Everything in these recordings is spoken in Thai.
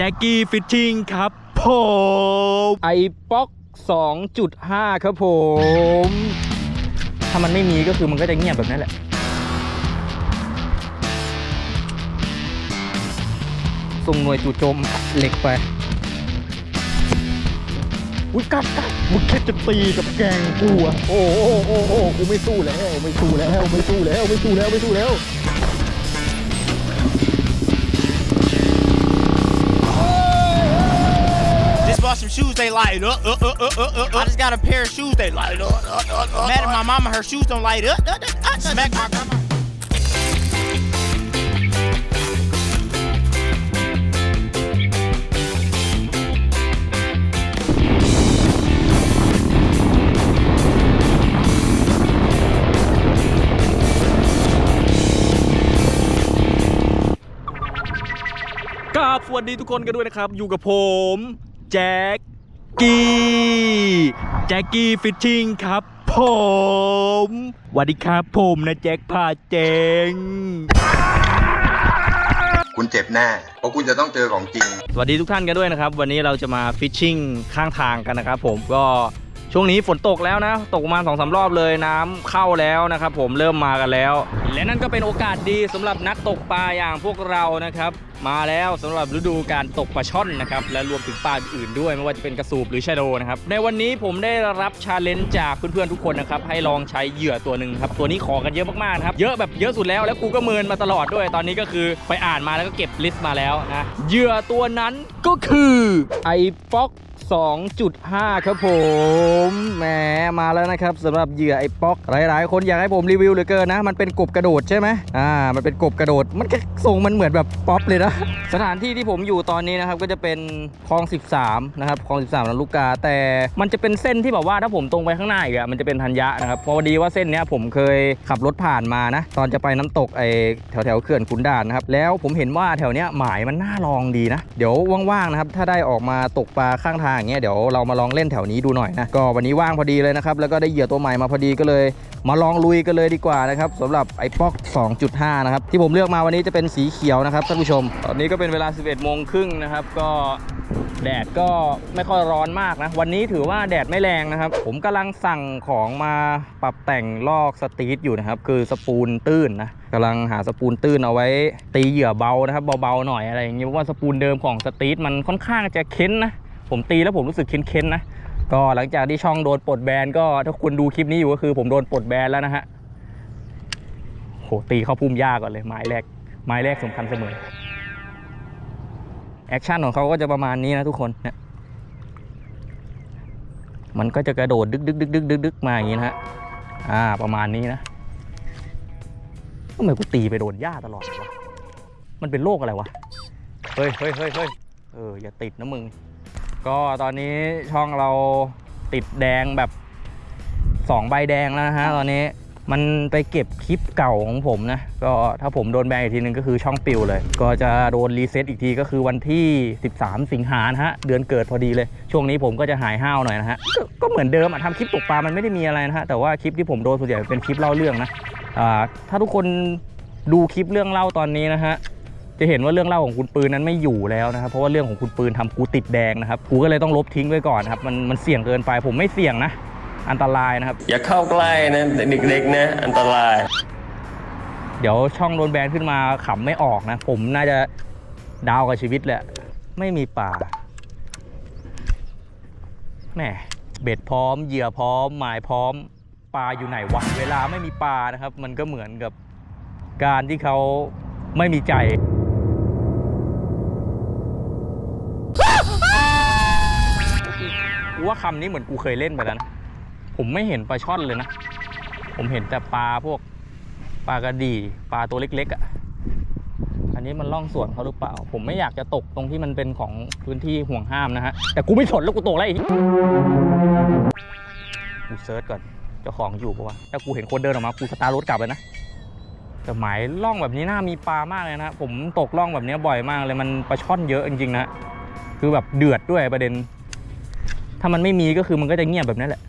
แจ็คกี้ฟิชชิงครับผมไอป๊อก2.5 ครับผม ถ้ามันไม่มีก็คือมันก็จะเงียบแบบนั้นแหละ ส่งหน่วยจู่โจมเหล็กไปอุ้ยกัดกัดมึงแค่จะตีกับแกงกูอะโอ้โอ้โอ้โอ้กูไม่สู้แล้ว ไม่สู้แล้ว ไม่สู้แล้ว ไม่สู้แล้ว ไม่สู้แล้ว some shoes, they light up. Uh, uh, uh, uh, uh, uh. I just got a pair of shoes, they light up. Uh, uh, uh, Mad at my mama, her shoes don't light up. Uh, uh, uh, uh. Smack my grandma. กราบสวัสดีทุกคนกันด้วยนะครับ อยู่กับผม แจ็คกี้แจ็คกี้ฟิชชิงครับ ผมสวัสดีครับผมนะแจ็คพาเจงคุณเจ็บแน่เพราะคุณจะต้องเจอของจริง สวัสดีทุกท่านกันด้วยนะครับ วันนี้เราจะมาฟิชชิ่งข้างทางกันนะครับผมก็ ช่วงนี้ฝนตกแล้วนะ ตกประมาณสองสารอบเลยน้ำเข้าแล้วนะครับผมเริ่มมากันแล้ว และนั่นก็เป็นโอกาสดีสำหรับนักตกปลาอย่างพวกเรานะครับ มาแล้วสำหรับฤดูการตกปลาช่อนนะครับและรวมถึงปลาอื่นด้วยไม่ว่าจะเป็นกระสูบหรือชะโดนะครับในวันนี้ผมได้รับชาเลนจ์จากเพื่อนๆทุกคนนะครับให้ลองใช้เหยื่อตัวหนึ่งครับตัวนี้ขอกันเยอะมากๆครับเยอะแบบเยอะสุดแล้วแล้วกูก็เมินมาตลอดด้วยตอนนี้ก็คือไปอ่านมาแล้วก็เก็บลิสต์มาแล้วนะเหยื่อตัวนั้นก็คือไอป๊อก 2.5 ครับผมแหมมาแล้วนะครับสำหรับเหยื่อไอป๊อก หลาย ๆ คนอยากให้ผมรีวิวเหลือเกินนะ มันเป็นกบกระโดดใช่ไหมอ่ามันเป็นกบกระโดด มันก็ทรงมันเหมือนแบบป๊อปเลยนะ สถานที่ที่ผมอยู่ตอนนี้นะครับก็จะเป็นคลอง 13 นะครับคลอง 13ลำลูกกา แต่มันจะเป็นเส้นที่แบบว่าถ้าผมตรงไปข้างหน้าอีกอะมันจะเป็นธัญญะนะครับพอดีว่าเส้นเนี้ยผมเคยขับรถผ่านมานะ ตอนจะไปน้ำตกไอแถวแถวเขื่อนขุนด่านนะครับแล้วผมเห็นว่าแถวเนี้ยหมายมันน่าลองดีนะ เดี๋ยวว่างๆนะครับถ้าได้ออกมาตกปลาข้างทางอย่างเงี้ยเดี๋ยวเรามาลองเล่นแถวนี้ดูหน่อยนะก็วันนี้ว่างพอดีเลยนะครับแล้วก็ได้เหยื่อตัวใหม่มาพอดีก็เลย มาลองลุยกันเลยดีกว่านะครับสำหรับไอป๊อก 2.5 นะครับที่ผมเลือกมาวันนี้จะเป็นสีเขียวนะครับท่านผู้ชม ตอนนี้ก็เป็นเวลา 11โมงครึ่งนะครับก็แดดก็ไม่ค่อยร้อนมากนะ วันนี้ถือว่าแดดไม่แรงนะครับ ผมกำลังสั่งของมาปรับแต่งลอกสตรีทอยู่นะครับ คือสปูนตื้นนะกำลังหาสปูนตื้นเอาไว้ ตีเหยื่อเบานะครับเบาๆหน่อยอะไรอย่างเงี้ยเพราะว่าสปูนเดิมของสตรีทมันค่อนข้างจะเค้นนะ ผมตีแล้วผมรู้สึกเค้นๆนะก็หลังจากที่ช่องโดนปลดแบนก็ถ้าคุณดูคลิปนี้อยู่ก็คือผมโดนปลดแบนแล้วนะฮะโหตีเข้าพุ่มหญ้าก่อนเลยไม้แรกไม้แรกสำคัญเสมอแอคชั่นของเขาก็จะประมาณนี้นะทุกคนเนี่ยมันก็จะกระโดดดึกดึกดึกดึกดึกดึกมาอย่างนี้นะฮะอ่าประมาณนี้นะทำไมกูตีไปโดนหญ้าตลอดวะมันเป็นโรคอะไรวะเฮ้ยเฮ้ยเฮ้ยเฮ้ยเอออย่าติดนะมึง ก็ตอนนี้ช่องเราติดแดงแบบ2ใบแดงแล้วนะฮะตอนนี้มันไปเก็บคลิปเก่าของผมนะ ก็ถ้าผมโดนแบนอีกทีนึงก็คือช่องปิวเลย ก็จะโดนรีเซ็ตอีกทีก็คือวันที่ 13 สิงหาฮะ เดือนเกิดพอดีเลย ช่วงนี้ผมก็จะหายห้าวหน่อยนะฮะกก็เหมือนเดิมอะทำคลิปตกปลามันไม่ได้มีอะไรนะฮะ แต่ว่าคลิปที่ผมโดนส่วนใหญ่เป็นคลิปเล่าเรื่องนะ อ่า ถ้าทุกคนดูคลิปเรื่องเล่าตอนนี้นะฮะ จะเห็นว่าเรื่องเล่าของคุณปืนนั้นไม่อยู่แล้วนะครับ เพราะว่าเรื่องของคุณปืนทำกูติดแดงนะครับกูก็เลยต้องลบทิ้งไว้ก่อนนะครับมันมันเสี่ยงเกินไปผมไม่เสี่ยงนะ อันตรายนะครับ อย่าเข้าใกล้นะเด็กๆนะอันตราย เดี๋ยวช่องโดนแบนขึ้นมาขำไม่ออกนะ ผมน่าจะดาวกับชีวิตแหละไม่มีป่าแหมเบ็ดพร้อมเหยื่อพร้อมหมายพร้อมปลาอยู่ไหนวะเวลาไม่มีปลานะครับ มันก็เหมือนกับการที่เขาไม่มีใจ ว่าคำนี้เหมือนกูเคยเล่นไปแล้วนะผมไม่เห็นปลาช่อนเลยนะ ผมเห็นแต่ปลาพวกปลากระดีปลาตัวเล็กๆอะ อันนี้มันล่องสวนเขาหรือเปล่า ผมไม่อยากจะตกตรงที่มันเป็นของพื้นที่ห่วงห้ามนะฮะ แต่กูไม่สนแล้วกูตกแล้วอ้เหี้ยกูเซิร์ชก่อนเจ้าของอยู่ปะวะถ้ากูเห็นคนเดินออกมากูสตาร์รถกลับเลยนะแต่หมายล่องแบบนี้น่ามีปลามากเลยนะผมตกล่องแบบนี้บ่อยมากเลยมันปลาช่อนเยอะจริงๆนะคือแบบเดือดด้วยประเด็น ถ้ามันไม่มีก็คือมันก็จะเงียบแบบนั้นแหละ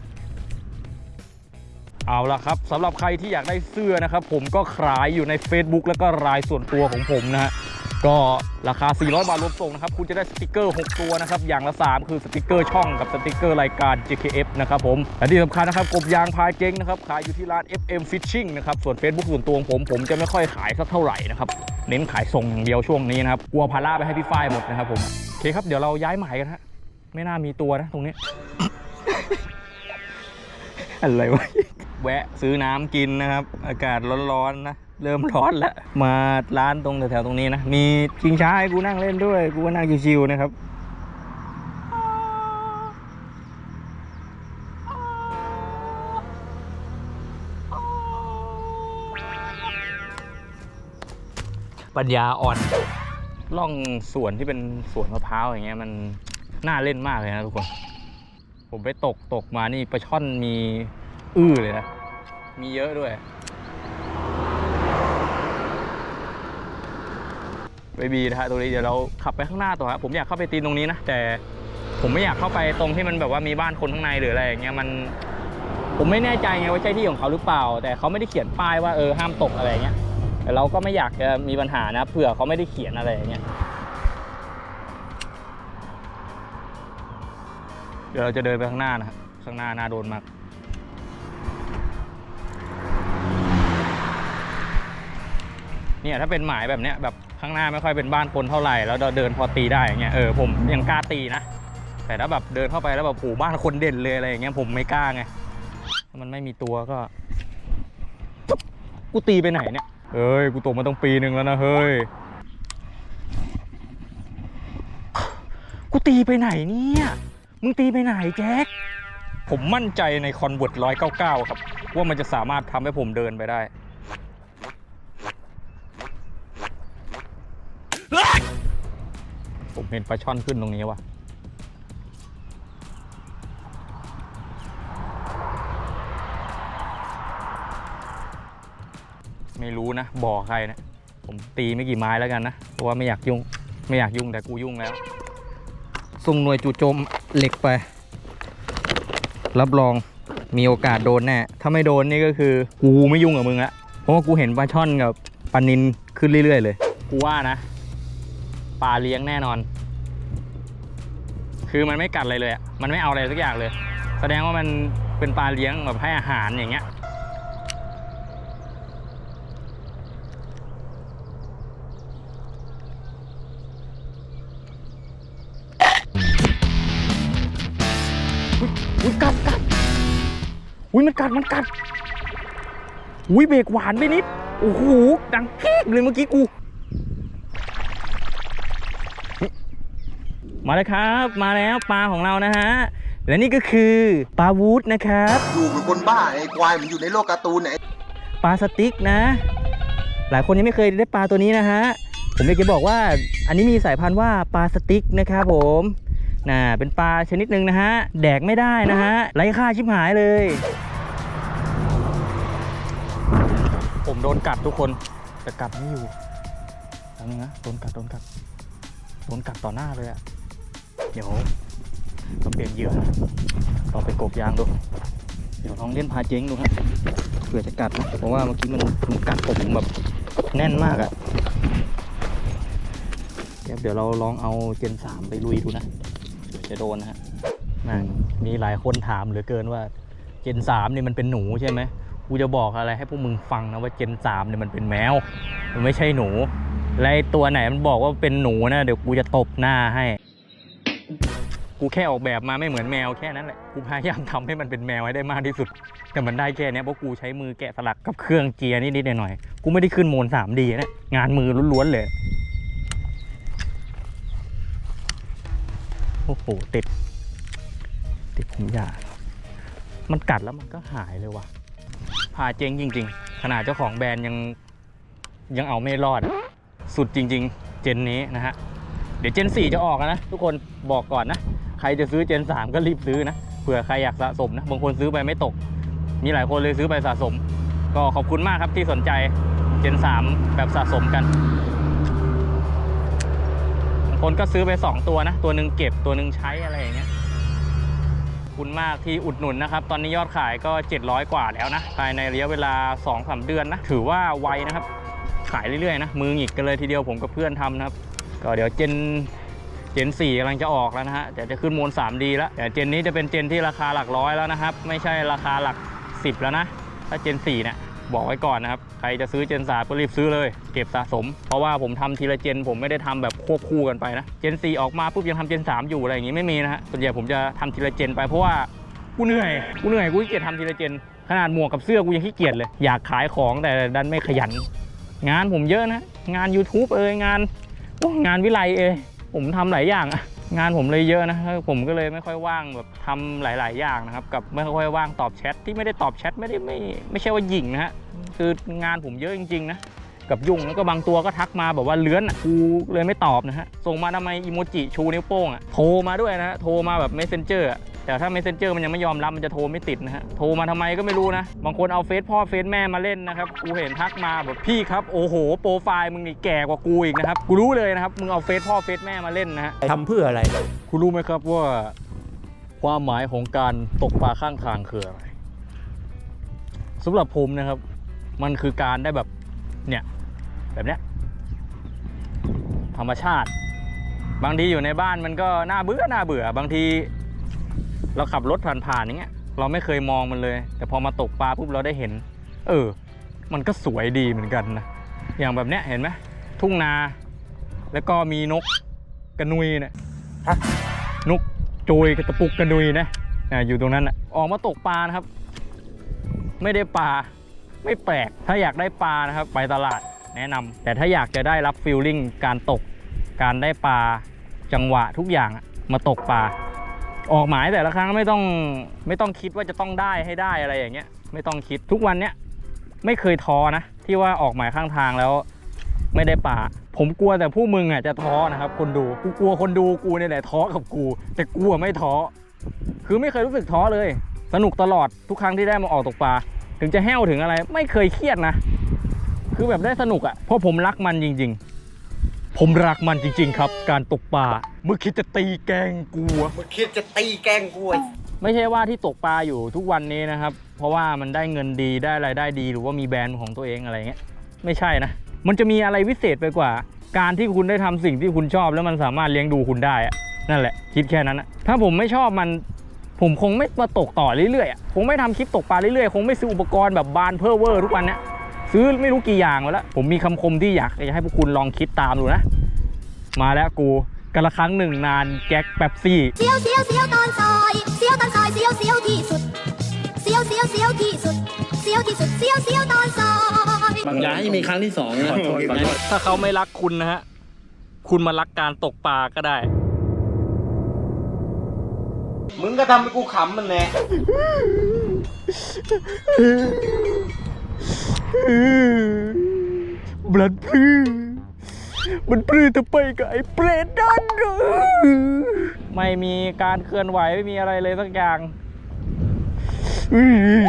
เอาละครับสำหรับใครที่อยากได้เสื้อนะครับ ผมก็ขายอยู่ใน Facebook แล้วก็รายส่วนตัวของผมนะฮะก็ราคา 400 บาทรวมส่งนะครับ คุณจะได้สติกเกอร์ 6 ตัวนะครับ อย่างละ 3 คือสติกเกอร์ช่องกับสติกเกอร์รายการ JKF นะครับผม และที่สำคัญนะครับ กบยางพายเจ๊งนะครับ ขายอยู่ที่ร้าน FM Fishing นะครับ ส่วน Facebook ส่วนตัวของผม ผมจะไม่ค่อยขายสักเท่าไหร่นะครับ เน้นขายส่งอย่างเดียวช่วงนี้นะครับ กลัวพาร่าไปให้พี่ฝ้ายหมดนะครับผม โอเคครับ เดี๋ยวเราย้ายหมายกันฮะ ไม่น่ามีตัวนะตรงนี้ อะไรวะ แวะซื้อน้ำกินนะครับ อากาศร้อนๆนะ เริ่มร้อนแล้ว มาร้านตรงแถวๆตรงนี้นะ มีชิงช้าให้กูนั่งเล่นด้วย กูก็นั่งชิวๆนะครับปัญญาอ่อนล่องสวนที่เป็นสวนมะพร้าวอย่างเงี้ยมัน น่าเล่นมากเลยนะทุกคน ผมไปตกตกมานี่ปลาช่อนมีอื้อเลยนะ มีเยอะด้วยไปบีนะฮะตรงนี้เดี๋ยวเราขับไปข้างหน้าต่อฮะผมอยากเข้าไปตีนตรงนี้นะ แต่ผมไม่อยากเข้าไปตรงที่มันแบบว่ามีบ้านคนข้างในหรืออะไรอย่างเงี้ยมัน ผมไม่แน่ใจไงว่าใช่ที่ของเขาหรือเปล่า แต่เขาไม่ได้เขียนป้ายว่าเออห้ามตกอะไรเงี้ยแต่เราก็ไม่อยากจะมีปัญหานะเผื่อเขาไม่ได้เขียนอะไรอย่างเงี้ย ดี๋ยวเราจะเดินไปข้างหน้านะครับข้างหน้าน่าโดนมากเนี่ยถ้าเป็นหมายแบบเนี้ยแบบข้างหน้าไม่ค่อยเป็นบ้านคนเท่าไหร่แล้วเราเดินพอตีได้อย่างเงี้ยเออผมยังกล้าตีนะแต่ถ้าแบบเดินเข้าไปแล้วแบบโอ้บ้านคนเด่นเลยอะไรอย่างเงี้ยผมไม่กล้าไงถ้ามันไม่มีตัวก็กูตีไปไหนเนี่ยเฮ้ยกูตกมาต้องปีหนึ่งแล้วนะเฮ้ยกูตีไปไหนเนี่ย มึงตีไปไหนแจ็คผมมั่นใจในคอนเวิร์ตร้อยเก้าเก้าครับ ว่ามันจะสามารถทำให้ผมเดินไปได้ ผมเห็นปลาช่อนขึ้นตรงนี้ว่ะไม่รู้นะบ่อใครนะผมตีไม่กี่ไม้แล้วกันนะเพราะว่าไม่อยากยุ่ง ไม่อยากยุ่งแต่กูยุ่งแล้วส่งหน่วยจู่โจม เหล็กไป รับรองมีโอกาสโดนแน่ ถ้าไม่โดนนี่ก็คือกูไม่ยุ่งกับมึงละเพราะว่ากูเห็นปลาช่อนกับปลานินขึ้นเรื่อย ๆ เลย กูว่านะปลาเลี้ยงแน่นอน คือมันไม่กัดอะไรเลยอะมันไม่เอาอะไรสักอย่างเลย แสดงว่ามันเป็นปลาเลี้ยงแบบให้อาหารอย่างเงี้ย กัดมันกัดอุ้ยเบรกหวานไปนิดโอ้โหดังเก๊กเลยเมื่อกี้กู มาแล้วครับมาแล้วปลาของเรานะฮะและนี่ก็คือปลาวูดนะครับอยู่เป็นคนบ้าไอ้ควายมันอยู่ในโลกการ์ตูนไหนปลาสติ๊กนะ หลายคนยังไม่เคยได้ปลาตัวนี้นะฮะผมอยากจะบอกว่าอันนี้มีสายพันธุ์ว่าปลาสติ๊กนะครับผมน่ะเป็นปลาชนิดหนึ่งนะฮะแดกไม่ได้นะฮะไร้ค่าชิบหายเลย ผมโดนกัดทุกคนแต่กัดไม่อยู่แล้วนึงนะโดนกัดโดนกัดโดนกัดต่อหน้าเลยอะเดี๋ยวเราเปลี่ยนเหยื่อนะลองไปกบยางดู เดี๋ยวลองเล่นพาเจ๊งดูฮะเผื่อจะกัดนะเพราะว่าเมื่อกี้มันมันกัดผมแบบแน่นมากอะเดี๋ยวเดี๋ยวเราลองเอาเจนสามไปลุยดูนะเผื่อจะโดนนะฮะนั่นมีหลายคนถามเหลือเกินว่า เจนสามนี่มันเป็นหนูใช่ไหม กูจะบอกอะไรให้พวกมึงฟังนะว่าเจนสามเนี่ยมันเป็นแมว มันไม่ใช่หนู และไอตัวไหนมันบอกว่าเป็นหนูนะเดี๋ยวกูจะตบหน้าให้ กูแค่ออกแบบมาไม่เหมือนแมวแค่นั้นแหละ กูพยายามทำให้มันเป็นแมวให้ได้มากที่สุด แต่มันได้แค่นี้เพราะกูใช้มือแกะสลักกับเครื่องเจียร์นิดๆหน่อยๆ กูไม่ได้ขึ้นโมน 3D นะงานมือล้วนๆเลย โอ้โหติด ติดผมยามันกัดแล้วมันก็หายเลยว่ะ พาเจ๊งจริง ๆ ขนาดเจ้าของแบรนด์ยังยังเอาไม่รอด สุดจริง ๆ เจนนี้นะฮะ เดี๋ยวเจน 4 จะออกนะทุกคนบอกก่อนนะ ใครจะซื้อเจน 3 ก็รีบซื้อนะ เผื่อใครอยากสะสมนะ บางคนซื้อไปไม่ตก มีหลายคนเลยซื้อไปสะสม ก็ขอบคุณมากครับที่สนใจเจน 3 แบบสะสมกันบางคนก็ซื้อไป 2 ตัวนะ ตัวหนึ่งเก็บตัวหนึ่งใช้อะไรอย่างเงี้ย คุณมากที่อุดหนุนนะครับ ตอนนี้ยอดขายก็ 700 กว่าแล้วนะ ภายในระยะเวลา 2-3 เดือนนะ ถือว่าไวนะครับ ขายเรื่อยๆนะ มือหงิกกันเลยทีเดียวผมกับเพื่อนทำนะครับ ก็เดี๋ยวเจนเจน4กำลังจะออกแล้วนะฮะแต่จะขึ้นโมน 3D แล้วแต่เจนนี้จะเป็นเจนที่ราคาหลักร้อยแล้วนะครับ ไม่ใช่ราคาหลัก 10 แล้วนะ ถ้าเจน4เนี่ย บอกไว้ก่อนนะครับ ใครจะซื้อเจน3ก็รีบซื้อเลย เก็บสะสม เพราะว่าผมทำทีละเจน ผมไม่ได้ทำแบบควบคู่กันไปนะ เจน 4 ออกมาปุ๊บยังทำเจน 3 อยู่อะไรอย่างงี้ไม่มีนะฮะ ส่วนใหญ่ผมจะทำทีละเจนไปเพราะว่ากูเหนื่อยกูเหนื่อยกูขี้เกียจทำทีละเจน ขนาดหมวกกับเสื้อกูยังขี้เกียจเลย อยากขายของแต่ดันไม่ขยัน งานผมเยอะนะ งาน YouTube เอ่ยงานงานวิไลเอ่ยผมทำหลายอย่างอะ งานผมเลยเยอะนะผมก็เลยไม่ค่อยว่างแบบทำหลาย ๆ อย่างนะครับ กับไม่ค่อยว่างตอบแชทที่ไม่ได้ตอบแชทไม่ได้ไม่ไม่ใช่ว่าหยิ่งนะฮะคืองานผมเยอะจริง ๆ นะกับยุ่งแล้วก็บางตัวก็ทักมาแบบว่าเลื้อนอะกูเลยไม่ตอบนะฮะส่งมาทำไมอีโมจิชูนิ้วโป้งอะโทรมาด้วยนะฮะโทรมาแบบเมสเซนเจอะ แต่ถ้า messenger มันยังไม่ยอมรับมันจะโทรไม่ติดนะฮะ โทรมาทำไมก็ไม่รู้นะ บางคนเอาเฟซพ่อเฟซแม่มาเล่นนะครับ กูเห็นทักมาแบบพี่ครับ โอ้โห โปรไฟล์มึงนี่แก่กว่ากูอีกนะครับ กูรู้เลยนะครับ มึงเอาเฟซพ่อเฟซแม่มาเล่นนะฮะทำเพื่ออะไร คุณรู้ไหมครับว่า ความหมายของการตกปลาข้างทางคืออะไรสำหรับผมนะครับ มันคือการได้แบบเนี่ยแบบเนี้ยธรรมชาติ บางทีอยู่ในบ้านมันก็น่าเบื่อน่าเบื่อ บางที เราขับรถผ่านๆอย่างเงี้ยเราไม่เคยมองมันเลย แต่พอมาตกปลาปุ๊บเราได้เห็น เออ มันก็สวยดีเหมือนกันนะอย่างแบบเนี้ยเห็นไหมทุ่งนา แล้วก็มีนกกระนุยเนี่ยนกโจยกระตะปุกกระนุยนะอ่าอยู่ตรงนั้นอะออกมาตกปลานะครับ ไม่ได้ปลาไม่แปลก ถ้าอยากได้ปลานะครับ ไปตลาดแนะนำแต่ถ้าอยากจะได้รับฟีลลิ่งการตก การได้ปลาจังหวะทุกอย่างมาตกปลา ออกหมายแต่ละครั้งไม่ต้องไม่ต้องคิดว่าจะต้องได้ให้ได้อะไรอย่างเงี้ย ไม่ต้องคิดทุกวันเนี้ยไม่เคยท้อนะ ที่ว่าออกหมายข้างทางแล้ว ไม่ได้ปลาผมกลัวแต่ผู้มึงอะจะท้อนะครับคนดูกูกลัวคนดูกูเนี่ยแหละท้อกับกู แต่กูอะไม่ท้อคือไม่เคยรู้สึกท้อเลย สนุกตลอดทุกครั้งที่ได้มาออกตกปลาถึงจะแห้วถึงอะไร ไม่เคยเครียดนะ คือแบบได้สนุกอะ่ะเพราะผมรักมันจริง ๆ ผมรักมันจริง ๆ ครับ การตกปลาเมื่อคิดจะตีแกล้งกูอะมึงคิดจะตีแกล้งกูไอ้ไม่ใช่ว่าที่ตกปลาอยู่ทุกวันนี้นะครับ เพราะว่ามันได้เงินดีได้รายได้ดีหรือว่ามีแบรนด์ของตัวเองอะไรเงี้ยไม่ใช่นะ มันจะมีอะไรวิเศษไปกว่า การที่คุณได้ทำสิ่งที่คุณชอบแล้วมันสามารถเลี้ยงดูคุณได้อะนั่นแหละ คิดแค่นั้นนะถ้าผมไม่ชอบมัน ผมคงไม่มาตกต่อเรื่อยๆอะคงไม่ทำคลิปตกปลาเรื่อยๆ คงไม่ซื้ออุปกรณ์แบบบานเพอร์เวอร์ทุกวันเนี้ย ซื้อไม่รู้กี่อย่างมาแล้ว ผมมีคำคมที่อยากจะให้พวกคุณลองคิดตามดูนะ มาแล้วกูกันละครั้งหนึ่งนานแจ็คแป๊บซี่เสียวเสียวเสียวตอนซอยเสียวตอนซอยเสียวเสียวที่สุดเสียวเสียวเสียวที่สุดเสียวที่สุดเสียวเสียวตอนซอยอย่าให้มีครั้งที่สองนะถ้าเขาไม่รักคุณนะฮะ คุณมารักการตกปลาก็ได้ มึงก็ทำให้กูขำมันแน่ บลัดพรื้ มันพรื้จะไปกับไอ้เปรตดันเออไม่มีการเคลื่อนไหวไม่มีอะไรเลยสักอย่าง อื้อ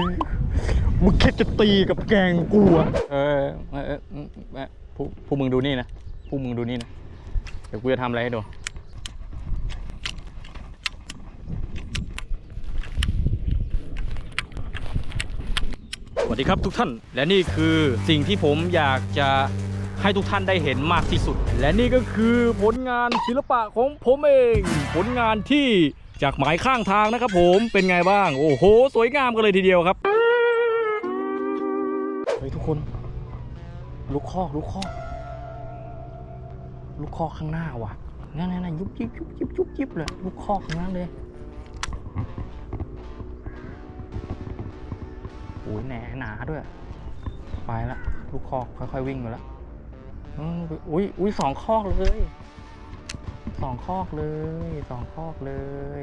มึงคิดจะตีกับแกงกูอะเออเออเออเออพวกพวกมึงดูนี่นะพวกมึงดูนี่นะ เดี๋ยวกูจะทำอะไรให้ดู วัสดีครับทุกท่าน และนี่คือสิ่งที่ผมอยากจะให้ทุกท่านได้เห็นมากที่สุด และนี่ก็คือผลงานศิลปะของผมเอง ผลงานที่จากหมายข้างทางนะครับผมเป็นไงบ้าง โอ้โห สวยงามกันเลยทีเดียวครับเฮ้ยทุกคนลูกคอกลูกคอกลูกคอกข้างหน้าว่ะนั่นๆๆยุบยิบยุบยิบยุบยิบเลยลูกคอกข้างหน้าเลย อ้ยแหนหนาด้วย ไปละลูกคอกค่อยๆวิ่งมาแล้วอืมอุ้ยอุ้ยสองคอกเลยสองคอกเลยสองคอกเลย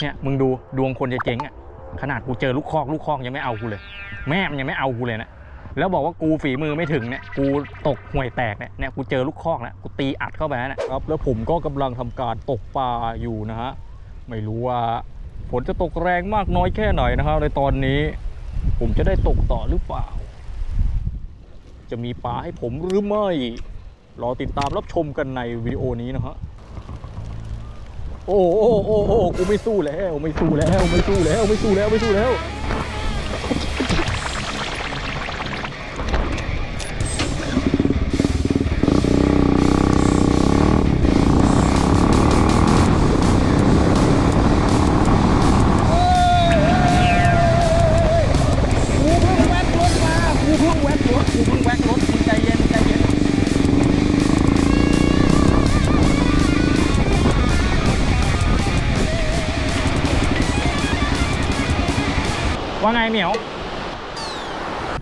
เนี่ยมึงดูดวงคนจะเจ๊งอะขนาดกูเจอลูกคอกลูกคอกยังไม่เอากูเลย แม่มันยังไม่เอากูเลยนะแล้วบอกว่ากูฝีมือไม่ถึงเนี่ยกูตกห่วยแตกเนี่ยเนี่ยกูเจอลูกคอกแล้วกูตีอัดเข้าไปแล้วนี่ยครับแล้วผมก็กำลังทำการตกปลาอยู่นะฮะ ไม่รู้ว่าฝนจะตกแรงมากน้อยแค่ไหนนะครับในตอนนี้ ผมจะได้ตกต่อหรือเปล่า จะมีปลาให้ผมหรือไม่ รอติดตามรับชมกันในวิดีโอนี้นะฮะโอ้โอ้โอ้โอ้กูไม่สู้แล้วไม่สู้แล้วไม่สู้แล้วไม่สู้แล้วไม่สู้แล้ว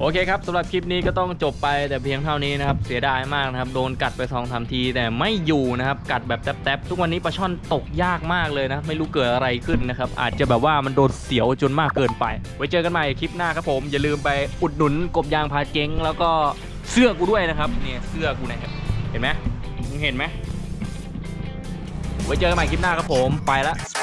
โอเคครับสำหรับคลิปนี้ก็ต้องจบไปแต่เพียงเท่านี้นะครับ เสียดายมากนะครับ โดนกัดไปสองสามที แต่ไม่อยู่นะครับ กัดแบบแทบๆทุกวันนี้ปลาช่อนตกยากมากเลยนะ ไม่รู้เกิดอะไรขึ้นนะครับ อาจจะแบบว่ามันโดนเสียวจนมากเกินไป ไว้เจอกันใหม่คลิปหน้าครับผม อย่าลืมไปอุดหนุนกบยางพาเจ๊งแล้วก็เสื้อกูด้วยนะครับเนี่ยเสื้อกูนะครับเห็นไหมมึงเห็นไหมไว้เจอกันใหม่คลิปหน้าครับผมไปละ Spread